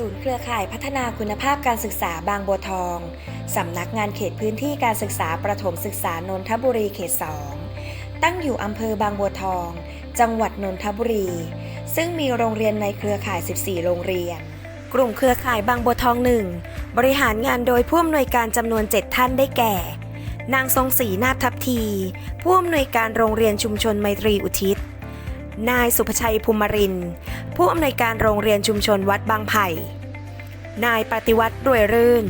ศูนย์เครือข่ายพัฒนาคุณภาพการศึกษาบางบัวทอง สำนักงานเขตพื้นที่การศึกษาประถมศึกษานนทบุรีเขต 2 ตั้งอยู่อำเภอบางบัวทอง จังหวัดนนทบุรี ซึ่งมีโรงเรียนในเครือข่าย 14 โรงเรียน กลุ่มเครือข่ายบางบัวทองหนึ่งบริหารงานโดยผู้อำนวยการจำนวน 7 ท่านได้แก่ นางทรงศรีนาถทัพที ผู้อำนวยการโรงเรียนชุมชนไมตรีอุทิศนายสุภชัยภูมิรินทร์ผู้อำนวยการโรงเรียนชุมชนวัดบางไผ่ นายปฏิวัติรวยรื่น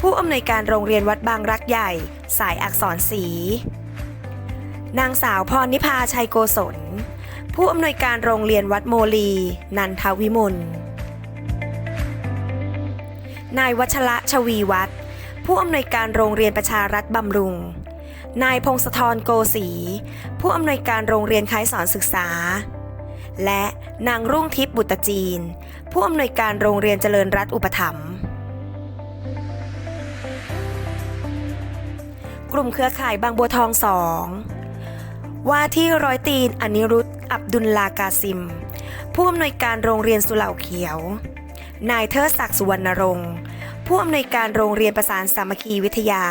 ผู้อำนวยการโรงเรียนวัดบางรักใหญ่ สายอักษรศรีนางสาวพรนิพาชัยโกศล ผู้อำนวยการโรงเรียนวัดโมลี นันทวิมลนายวัชระชวีวัฒน์ผู้อำนวยการโรงเรียนประชารัฐบำรุง นายพงศธรโกศรีผู้อำนวยการโรงเรียนคล้ายสอนศึกษา และนางรุ่งทิพย์บุตรจีน ผู้อำนวยการโรงเรียนเจริญรัฐอุปถัมภ์กลุ่มเครือข่ายบางบัวทองสองว่าที่ร้อยตีนอนิรุตอับดุลลากาซิม ผู้อำนวยการโรงเรียนสุเหล่าเขียว นายเทิดศักดิ์สุวรรณรงค์ ผู้อำนวยการโรงเรียนประสานสามัคคีวิทยา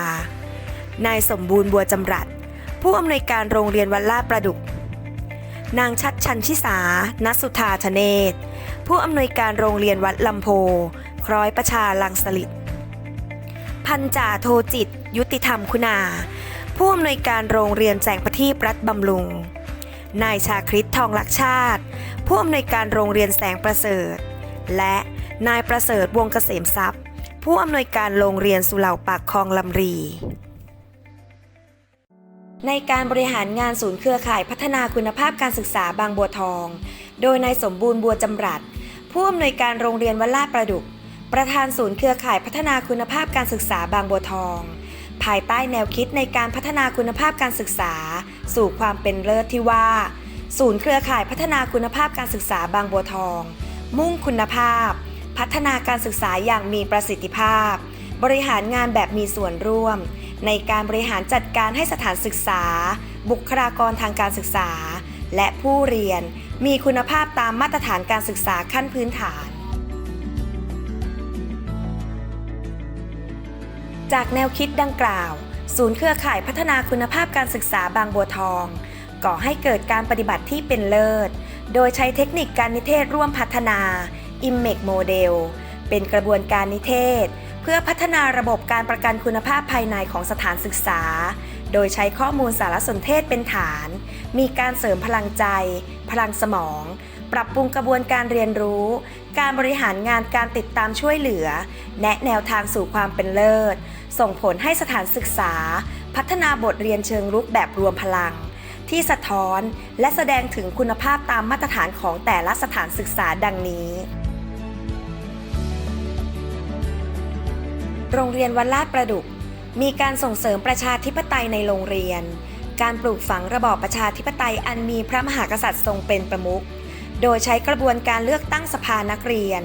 นายสมบูรณ์บัวจำรัด ผู้อำนวยการโรงเรียนวัดลาประดุก นางชัดชันชิสา นัสุธาธเนศ ผู้อำนวยการโรงเรียนวัดลำโพคร้อยประชาลังสลิดพันจ่าโทจิต ยุติธรรมคุณา ผู้อำนวยการโรงเรียนแสงประทีปรัฐบำรุง นายชาคริตทองลักษชาติ ผู้อำนวยการโรงเรียนแสงประเสริฐ และนายประเสริฐวงเกษมทรัพย์ ผู้อำนวยการโรงเรียนสุเหล่าปากคลองลำรี ในการบริหารงานศูนย์เครือข่ายพัฒนาคุณภาพการศึกษาบางบัวทอง โดยนายสมบูรณ์บัวจำรัด ผู้อำนวยการโรงเรียนวัดลาดประดุก ประธานศูนย์เครือข่ายพัฒนาคุณภาพการศึกษาบางบัวทอง ภายใต้แนวคิดในการพัฒนาคุณภาพการศึกษา สู่ความเป็นเลิศที่ว่า ศูนย์เครือข่ายพัฒนาคุณภาพการศึกษาบางบัวทอง มุ่งคุณภาพ พัฒนาการศึกษาอย่างมีประสิทธิภาพ บริหารงานแบบมีส่วนร่วม ในการบริหารจัดการให้สถานศึกษา บุคลากรทางการศึกษา และผู้เรียนมีคุณภาพตามมาตรฐานการศึกษาขั้นพื้นฐาน จากแนวคิดดังกล่าว ศูนย์เครือข่ายพัฒนาคุณภาพการศึกษาบางบัวทอง ก่อให้เกิดการปฏิบัติที่เป็นเลิศ โดยใช้เทคนิคการนิเทศร่วมพัฒนา IMMEC Model เป็นกระบวนการนิเทศ เพื่อพัฒนาระบบการประกันคุณภาพภายในของสถานศึกษา โดยใช้ข้อมูลสารสนเทศเป็นฐาน มีการเสริมพลังใจ พลังสมอง ปรับปรุงกระบวนการเรียนรู้ การบริหารงานการติดตามช่วยเหลือ แนะแนวทางสู่ความเป็นเลิศ ส่งผลให้สถานศึกษา พัฒนาบทเรียนเชิงรุกแบบรวมพลัง ที่สะท้อนและแสดงถึงคุณภาพตามมาตรฐานของแต่ละสถานศึกษาดังนี้โรงเรียนวัดลาดประดุก มีการส่งเสริมประชาธิปไตยในโรงเรียน การปลูกฝังระบอบประชาธิปไตยอันมีพระมหากษัตริย์ทรงเป็นประมุข โดยใช้กระบวนการเลือกตั้งสภานักเรียน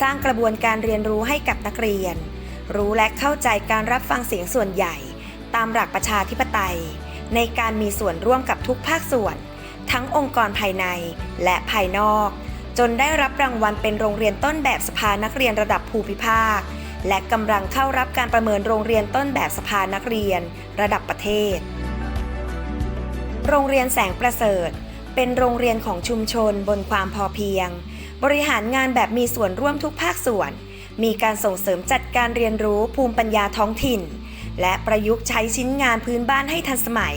สร้างกระบวนการเรียนรู้ให้กับนักเรียน รู้และเข้าใจการรับฟังเสียงส่วนใหญ่ ตามหลักประชาธิปไตย ในการมีส่วนร่วมกับทุกภาคส่วน ทั้งองค์กรภายในและภายนอก จนได้รับรางวัลเป็นโรงเรียนต้นแบบสภานักเรียนระดับภูมิภาค และกำลังเข้ารับการประเมินโรงเรียนต้นแบบสภานักเรียน ระดับประเทศ โรงเรียนแสงประเสริฐ เป็นโรงเรียนของชุมชนบนความพอเพียง บริหารงานแบบมีส่วนร่วมทุกภาคส่วน มีการส่งเสริมจัดการเรียนรู้ภูมิปัญญาท้องถิ่น และประยุกต์ใช้ชิ้นงานพื้นบ้านให้ทันสมัย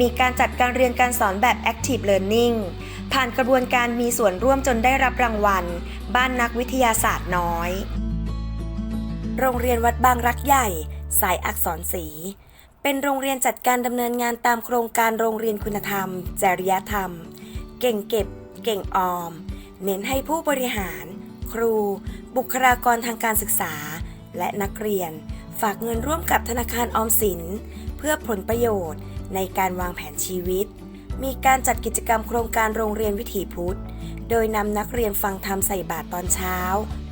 มีการจัดการเรียนการสอนแบบ Active Learning ผ่านกระบวนการมีส่วนร่วมจนได้รับรางวัล บ้านนักวิทยาศาสตร์น้อย โรงเรียนวัดบางรักใหญ่ สายอักษรศรีเป็นโรงเรียนจัดการดำเนินงานตามโครงการโรงเรียนคุณธรรม จริยธรรม เก่งเก็บ เก่งออม เน้นให้ผู้บริหาร ครู บุคลากรทางการศึกษา และนักเรียน ฝากเงินร่วมกับธนาคารออมสิน เพื่อผลประโยชน์ในการวางแผนชีวิต มีการจัดกิจกรรมโครงการโรงเรียนวิถีพุทธ โดยนำนักเรียนฟังธรรมใส่บาตรตอนเช้า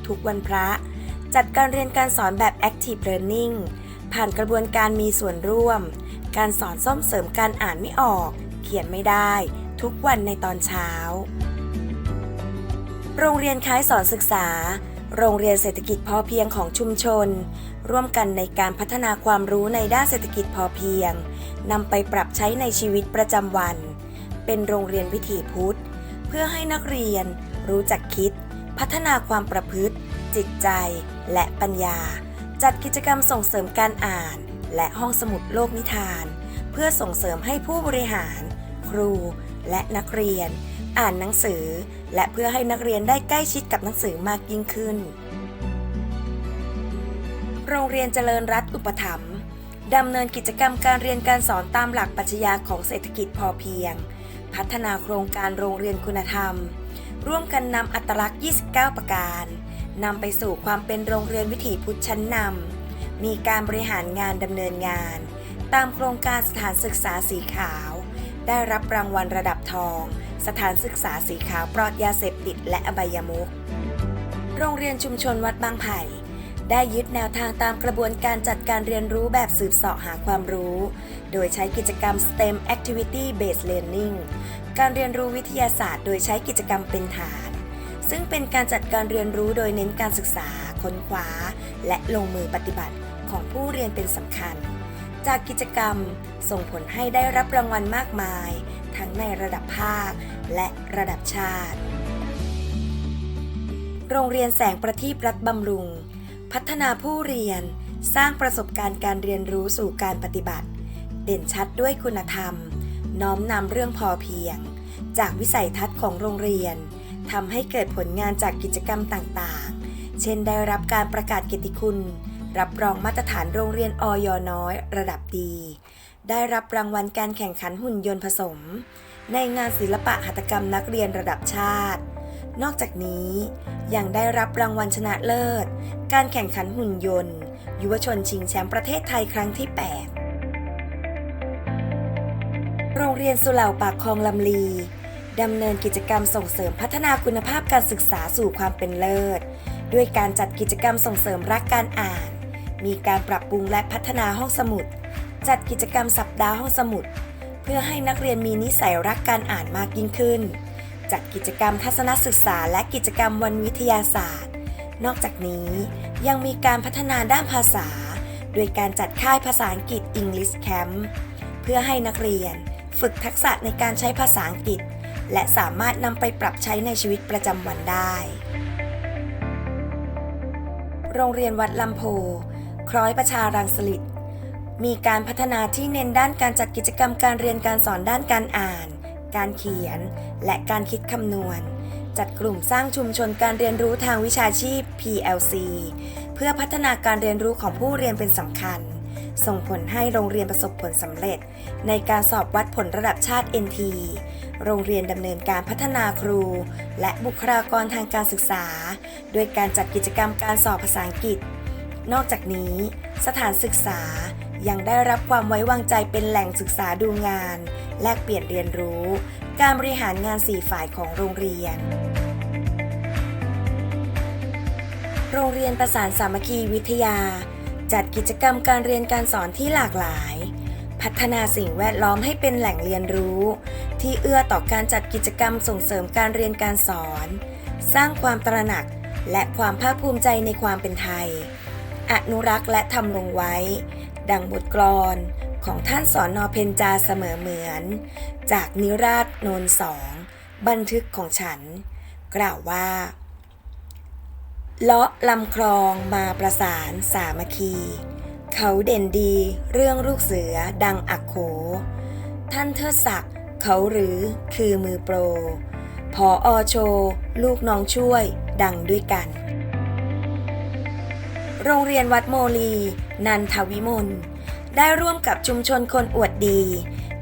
ทุกวันพระ จัดการเรียนการสอนแบบ Active Learning ผ่านกระบวนการมีส่วนร่วม การสอนซ่อมเสริมการอ่านไม่ออก เขียนไม่ได้ ทุกวันในตอนเช้า โรงเรียนคล้ายสอนศึกษา โรงเรียนเศรษฐกิจพอเพียงของชุมชน ร่วมกันในการพัฒนาความรู้ในด้านเศรษฐกิจพอเพียงนำไปปรับใช้ในชีวิตประจำวัน เป็นโรงเรียนวิถีพุทธ เพื่อให้นักเรียนรู้จักคิด พัฒนาความประพฤติ จิตใจ และปัญญา จัดกิจกรรมส่งเสริมการอ่าน และห้องสมุดโลกนิทาน เพื่อส่งเสริมให้ผู้บริหาร ครู และนักเรียน อ่านหนังสือ และเพื่อให้นักเรียนได้ใกล้ชิดกับหนังสือมากยิ่งขึ้น โรงเรียนเจริญรัฐอุปถัมภ์ดำเนินกิจกรรมการเรียนการสอนตามหลักปรัชญาของเศรษฐกิจพอเพียง พัฒนาโครงการโรงเรียนคุณธรรม ร่วมกันนำอัตลักษณ์ 29 ประการ นำไปสู่ความเป็นโรงเรียนวิถีพุทธชั้นนำ มีการบริหารงานดำเนินงาน ตามโครงการสถานศึกษาสีขาว ได้รับรางวัลระดับทอง สถานศึกษาสีขาวปลอดยาเสพติดและอบายมุข โรงเรียนชุมชนวัดบางไผ่ได้ยึดแนวทางตามกระบวนการจัดการเรียนรู้แบบสืบเสาะหาความรู้ โดยใช้กิจกรรม STEM Activity Based Learning การเรียนรู้วิทยาศาสตร์ โดยใช้กิจกรรมเป็นฐาน ซึ่งเป็นการจัดการเรียนรู้โดยเน้นการศึกษา ค้นคว้า และลงมือปฏิบัติของผู้เรียนเป็นสำคัญ จากกิจกรรมส่งผลให้ได้รับรางวัลมากมาย ทั้งในระดับภาค และระดับชาติ โรงเรียนแสงประทีปรัฐบำรุง พัฒนาผู้เรียนสร้างประสบการณ์การเรียนรู้สู่การปฏิบัติ เด่นชัดด้วยคุณธรรม น้อมนำเรื่องพอเพียง จากวิสัยทัศน์ของโรงเรียน ทำให้เกิดผลงานจากกิจกรรมต่างๆ เช่นได้รับการประกาศเกียรติคุณ รับรองมาตรฐานโรงเรียนออยน้อยระดับดี ได้รับรางวัลการแข่งขันหุ่นยนต์ผสม ในงานศิลปะหัตถกรรมนักเรียนระดับชาติ นอกจากนี้ยังได้รับรางวัลชนะเลิศ การแข่งขันหุ่นยนต์ ยุวชนชิงแชมป์ประเทศไทยครั้งที่ 8 โรงเรียนสุเหร่าปากคลองลำลี ดำเนินกิจกรรมส่งเสริมพัฒนาคุณภาพการศึกษาสู่ความเป็นเลิศ ด้วยการจัดกิจกรรมส่งเสริมรักการอ่าน มีการปรับปรุงและพัฒนาห้องสมุด จัดกิจกรรมสัปดาห์ห้องสมุด เพื่อให้นักเรียนมีนิสัยรักการอ่านมากยิ่งขึ้น จัดกิจกรรมทัศนศึกษาและกิจกรรมวันวิทยาศาสตร์ นอกจากนี้ยังมีการพัฒนาด้านภาษา โดยการจัดค่ายภาษาอังกฤษ English Camp เพื่อให้นักเรียน ฝึกทักษะในการใช้ภาษาอังกฤษ และสามารถนำไปปรับใช้ในชีวิตประจำวันได้ โรงเรียนวัดลำโพ คล้อยประชารังสลิดมีการพัฒนาที่เน้นด้านการจัดกิจกรรมการเรียนการสอนด้านการอ่าน การเขียน และการคิดคำนวณ จัดกลุ่มสร้างชุมชนการเรียนรู้ทางวิชาชีพ PLC เพื่อพัฒนาการเรียนรู้ของผู้เรียนเป็นสำคัญ ส่งผลให้โรงเรียนประสบผลสำเร็จ ในการสอบวัดผลระดับชาติ NT โรงเรียนดำเนินการพัฒนาครู และบุคลากรทางการศึกษา ด้วยการจัดกิจกรรมการสอบภาษาอังกฤษ นอกจากนี้ สถานศึกษายังได้รับความไว้วางใจเป็นแหล่งศึกษาดูงาน แลกเปลี่ยนเรียนรู้ การบริหารงานสี่ฝ่ายของโรงเรียน โรงเรียนประสานสามัคคีวิทยา จัดกิจกรรมการเรียนการสอนที่หลากหลาย พัฒนาสิ่งแวดล้อมให้เป็นแหล่งเรียนรู้ ที่เอื้อต่อการจัดกิจกรรมส่งเสริมการเรียนการสอน สร้างความตระหนักและความภาคภูมิใจในความเป็นไทย อนุรักษ์และทำลงไว้ ดังบทกลอนของท่านสอนนอเพนจาเสมอเหมือน จากนิราชโนนสอง บันทึกของฉัน กล่าวว่า เลาะลำคลองมาประสานสามัคคี เขาเด่นดีเรื่องลูกเสือดังอักโข ท่านเทิดศักดิ์เขาหรือคือมือโปร พออโช ลูกน้องช่วยดังด้วยกัน โรงเรียนวัดโมลี นันทวิมล ได้ร่วมกับชุมชนคนอวดดี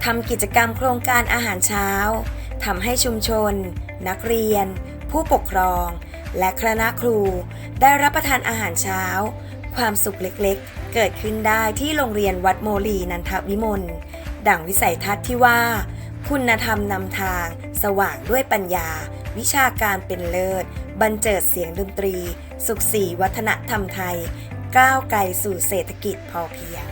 ทำกิจกรรมโครงการอาหารเช้าทำให้ชุมชน นักเรียน ผู้ปกครอง และคณะครูได้รับประทานอาหารเช้า ความสุขเล็กๆ เกิดขึ้นได้ที่โรงเรียนวัดโมลีนันทวิมลดั่งวิสัยทัศน์ที่ว่า คุณธรรมนำทาง สว่างด้วยปัญญา วิชาการเป็นเลิศ บันเจิดเสียงดนตรี สุขสีวัฒนธรรมไทย ก้าวไกลสู่เศรษฐกิจพอเพียง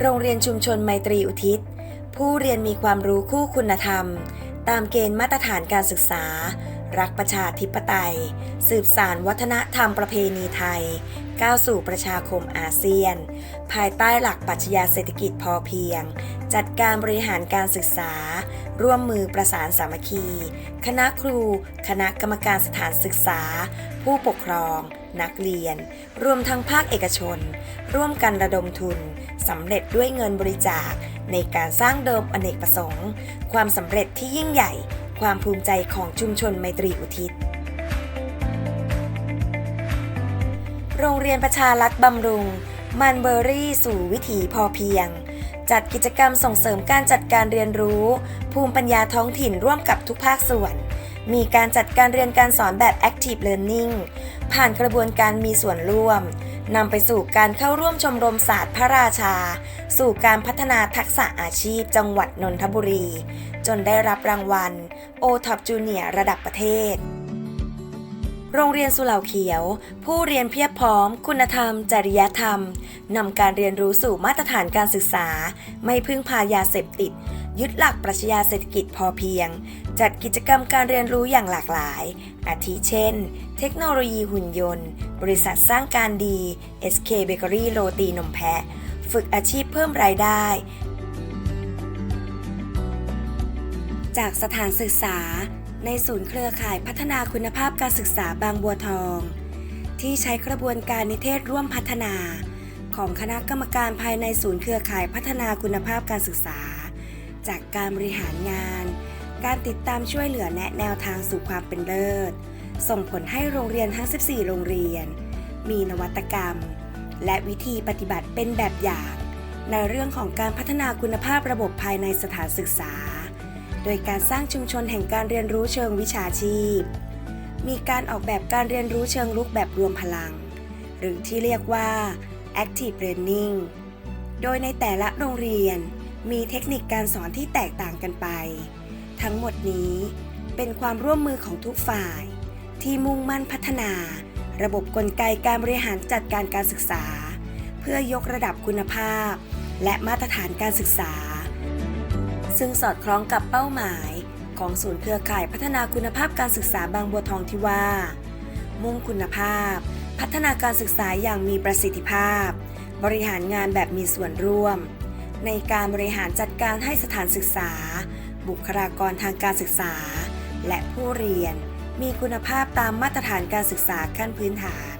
โรงเรียนชุมชนไมตรีอุทิศ ผู้เรียนมีความรู้คู่คุณธรรม ตามเกณฑ์มาตรฐานการศึกษา รักประชาธิปไตย สืบสารวัฒนธรรมประเพณีไทย ก้าวสู่ประชาคมอาเซียน ภายใต้หลักปรัชญาเศรษฐกิจพอเพียง จัดการบริหารการศึกษา ร่วมมือประสานสามัคคี คณะครู คณะกรรมการสถานศึกษา ผู้ปกครอง นักเรียน รวมทั้งภาคเอกชน ร่วมกันระดมทุนสำเร็จด้วยเงินบริจาค ในการสร้างเดิมอเนกประสงค์ ความสำเร็จที่ยิ่งใหญ่ ความภูมิใจของชุมชนไมตรีอุทิศ โรงเรียนประชารัฐบำรุง มันเบอรี่สู่วิถีพอเพียง จัดกิจกรรมส่งเสริมการจัดการเรียนรู้ ภูมิปัญญาท้องถิ่นร่วมกับทุกภาคส่วน มีการจัดการเรียนการสอนแบบ Active Learning ผ่านกระบวนการมีส่วนร่วม นำไปสู่การเข้าร่วมชมรมศาสตร์พระราชา สู่การพัฒนาทักษะอาชีพจังหวัดนนทบุรี จนได้รับรางวัล o t o p Junior ระดับประเทศ โรงเรียนสุเหร่าเขียว ผู้เรียนเพียบพร้อม คุณธรรม จริยธรรมนำการเรียนรู้สู่มาตรฐานการศึกษา ไม่พึ่งพายาเสพติดยึดหลักปรัชญาเศรษฐกิจพอเพียง จัดกิจกรรมการเรียนรู้อย่างหลากหลาย อาทิเช่น เทคโนโลยีหุ่นยนต์ บริษัทสร้างการดี SK Bakery โรตีนมแพะ ฝึกอาชีพเพิ่มรายได้ จากสถานศึกษา ในศูนย์เครือข่ายพัฒนาคุณภาพการศึกษาบางบัวทอง ที่ใช้กระบวนการนิเทศร่วมพัฒนา ของคณะกรรมการภายในศูนย์เครือข่ายพัฒนาคุณภาพการศึกษา จากการบริหารงาน การติดตามช่วยเหลือแนะแนวทางสู่ความเป็นเลิศ ส่งผลให้โรงเรียนทั้ง 14 โรงเรียน มีนวัตกรรม และวิธีปฏิบัติเป็นแบบอย่าง ในเรื่องของการพัฒนาคุณภาพระบบภายในสถานศึกษา โดยการสร้างชุมชนแห่งการเรียนรู้เชิงวิชาชีพ มีการออกแบบการเรียนรู้เชิงลุกแบบรวมพลัง หรือที่เรียกว่า active learning โดยในแต่ละโรงเรียน มีเทคนิคการสอนที่แตกต่างกันไป ทั้งหมดนี้เป็นความร่วมมือของทุกฝ่าย ที่มุ่งมั่นพัฒนา ระบบกลไกการบริหารจัดการการศึกษา เพื่อยกระดับคุณภาพ และมาตรฐานการศึกษา ซึ่งสอดคล้องกับเป้าหมายของศูนย์เครือข่ายพัฒนาคุณภาพการศึกษาบางบัวทองที่ว่า มุ่งคุณภาพ พัฒนาการศึกษาอย่างมีประสิทธิภาพ บริหารงานแบบมีส่วนร่วม ในการบริหารจัดการให้สถานศึกษา บุคลากรทางการศึกษา และผู้เรียน มีคุณภาพตามมาตรฐานการศึกษาขั้นพื้นฐาน